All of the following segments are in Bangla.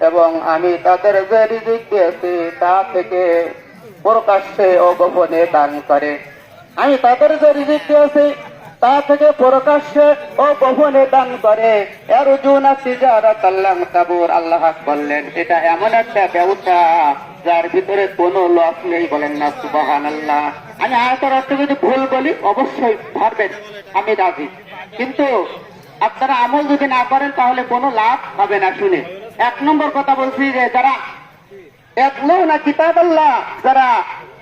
এবং আমি তাদের যে রিজিক দিয়েছি, তা থেকে প্রকাশ্যে ও গোপনে দান করে। আমি তাদের যে রিজিক দিয়েছি তা থেকে প্রকাশ্যে ও গোপনে দান করে। এর জুনা তিজারাত আল্লাহ তাবুর আল্লাহ বললেন, এটা এমন একটা ব্যবসা যার ভিতরে কোনো লস নেই বলেন না সুবাহান আল্লাহ আমি আয়তার অর্থ যদি ভুল বলি, অবশ্যই ভাববেন আমি রাজি। কিন্তু আপনারা আমল যদি না করেন, তাহলে কোনো লাভ হবে না শুনে। এক নম্বর কথা বলছি যে যারা একলো না কিতাব আল্লাহ যারা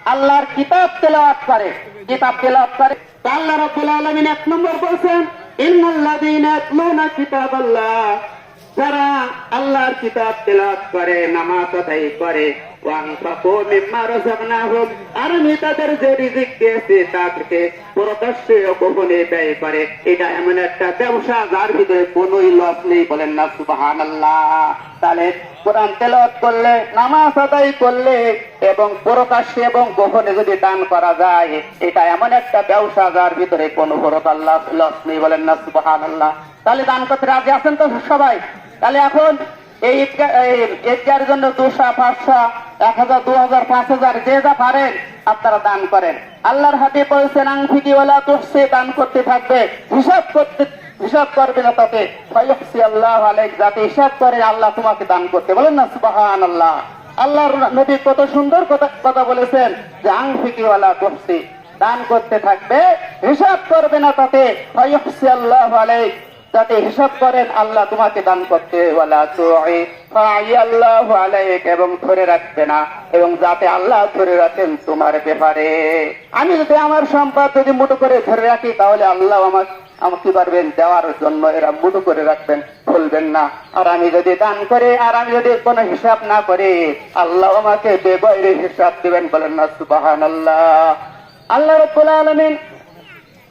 আল্লাহর কিতাব তেলাওয়াত করে। কিতাব তেলাওয়াত করে। আল্লাহ রাব্বুল আলামিন এক নম্বর বলছেন, ইন্নাল্লাযীনা ইয়াতলুনা কিতাবাল্লাহ। যারা আল্লাহর কিতাব তেলাওয়াত করে, নামাজ আদায় করে এটা এমন একটা ব্যবসা ভিতরে তাহলে কোরআন করলে, নামাজ আদায় করলে এবং প্রকাশ্যে এবং গোপনে যদি দান করা যায়, এটা এমন একটা ব্যবসা যার ভিতরে কোনো প্রকার লস নেই বলেন না, সুবহানাল্লাহ। তাহলে দান করতে রাজি আছেন তো সবাই? তাহলে এখন এই ঈদগা- এই ঈদগাহের জন্য দুশো, পাঁচশো এক হাজার দু হাজার পাঁচ হাজার, যে যা পারেন আপনারা দান করেন। আল্লাহর হাতে বলছেন দান করতে থাকবে। হিসাব করতে হিসাব করবে না আল্লাহ আলাইক যাতে হিসাব করে আল্লাহ তোমাকে দান করতে। বলেন না সুবাহান আল্লাহ আল্লাহর নবী কত সুন্দর কথা কথা বলেছেন যে আংফিকিওয়ালা তুসি দান করতে থাকবে। হিসাব করবে না তাতে আল্লাহ আলাইক যাতে হিসাব করেন, আল্লাহ তোমাকে দান করতে এবং ধরে রাখবে না, এবং যাতে আল্লাহ ধরে রাখেন তোমার ব্যাপারে। আমি যদি আমার সম্পদ যদি মুঠো করে ধরে রাখি, তাহলে আল্লাহ আমার, আমাকে পারবেন? দেওয়ার জন্য এরা মুঠো করে রাখবেন, ভুলবেন না। আর আমি যদি দান করে, আর আমি যদি কোনো হিসাব না করে, আল্লাহ আমাকে বেবৈরে হিসাব দিবেন, বলেন না সুবাহান আল্লাহ আল্লাহ রব্বুল আলমিন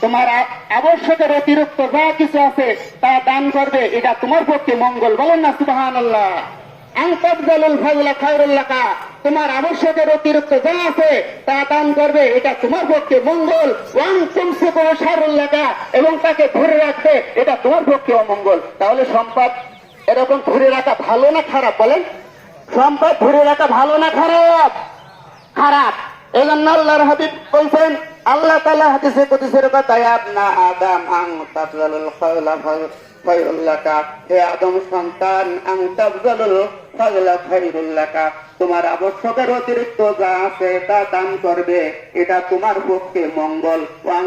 তোমার আবশ্যকের অতিরিক্ত যা কিছু আছে তা দান করবে, এটা তোমার পক্ষে মঙ্গল, বলেন না খায়রুল্লাকা তোমার আবশ্যকের অতিরিক্ত যা আছে তা দান করবে, এটা তোমার পক্ষে মঙ্গল। এবং তাকে ধরে রাখবে, এটা তোমার পক্ষে অমঙ্গল। তাহলে সম্পদ এরকম ধরে রাখা ভালো না খারাপ, বলেন? সম্পদ ধরে রাখা ভালো না খারাপ? খারাপ। তোমার আবশ্যকের অতিরিক্ত যা আছে তা দান করবে। এটা তোমার পক্ষে মঙ্গল। ওয়াং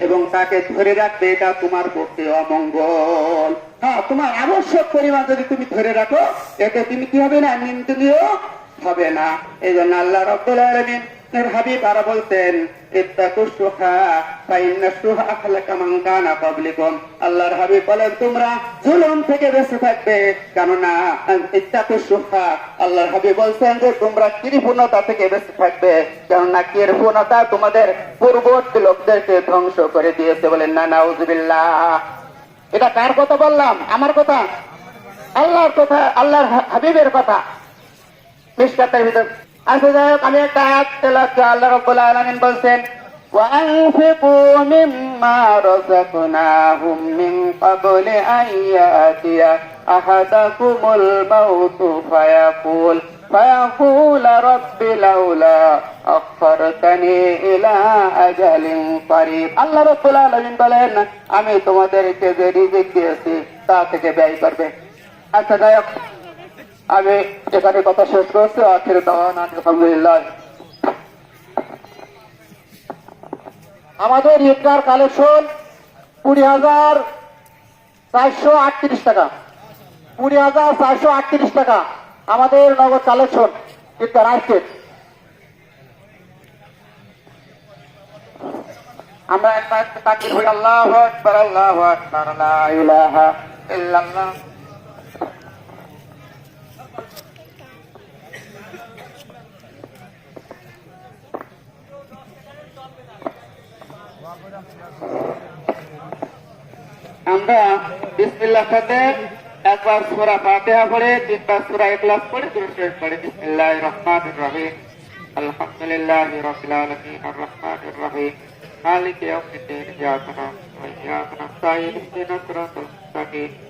এবং তাকে ধরে রাখবে, এটা তোমার পক্ষে অমঙ্গল। হ্যাঁ তোমার আবশ্যক পরিমাণ যদি তুমি ধরে রাখো, এতে তুমি কি হবে না? নিন্দনীয় হবে না। এই জন্য আল্লাহ রব্দুল আলমিন হাবিব বলতেন তোমাদের পূর্ববর্তী লোকদেরকে ধ্বংস করে দিয়েছে বলেন না, নাউজুবিল্লাহ। এটা কার কথা বললাম? আমার কথা? আল্লাহর কথা, আল্লাহর হাবিবের কথা। মিসকাতের ভিতর আচ্ছা যাই হোক আমি একটা আয়াত তেলাওয়াত করি। আল্লাহ রাব্বুল আলামিন বলছেন وأنفقوا مما رزقناهم من قبل أن يأتي أحدكم الموت فيقول فيقول رب لولا أخرتني إلى أجل قريب আল্লাহ রাব্বুল আলামিন বলেন আমি তোমাদেরকে যে রিজিক দিয়েছি তা থেকে ব্যয় করবে আচ্ছা যাই হোক আমি এখানে কথা শেষ করছি, আখির দাওয়ান, আলহামদুলিল্লাহ। আমাদের ঈদগার কালেকশন কুড়ি হাজার চারশো আটত্রিশ টাকা। কুড়ি হাজার চারশো আটত্রিশ টাকা আমাদের নগদ কালেকশন ঈদগার আজকে আমরা একবার আল্লাহু আল্লাহু ইল্লাল্লাহ। আমরা বিসমিল্লাহ সাথে একবার সূরা ফাতিহা পড়ে তিনবার সূরা ইখলাস পড়ে দুরূদ পড়ে বিসমিল্লাহির রহমানির রহিম। আলহামদুলিল্লাহি রাব্বিল আলামিন আর রহমানির রহিম। মালিক ইয়াউমিদ্দিন ihdinas siratal mustaqim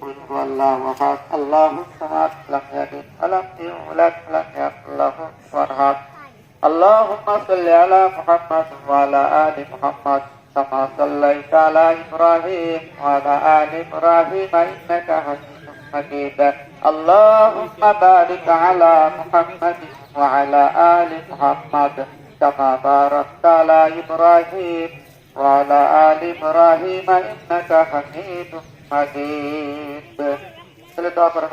قل هو الله احد الله الصمد لم يلد ولم يولد يكن له كفوا. احد اللهم صل على محمد وعلى آل محمد كما صليت على إبراهيم وعلى آل إبراهيم إنك حميد مجيد. اللهم بارك على محمد وعلى آل محمد كما باركت على إبراهيم وعلى آل إبراهيم إنك حميد Mas, se ele tá dá para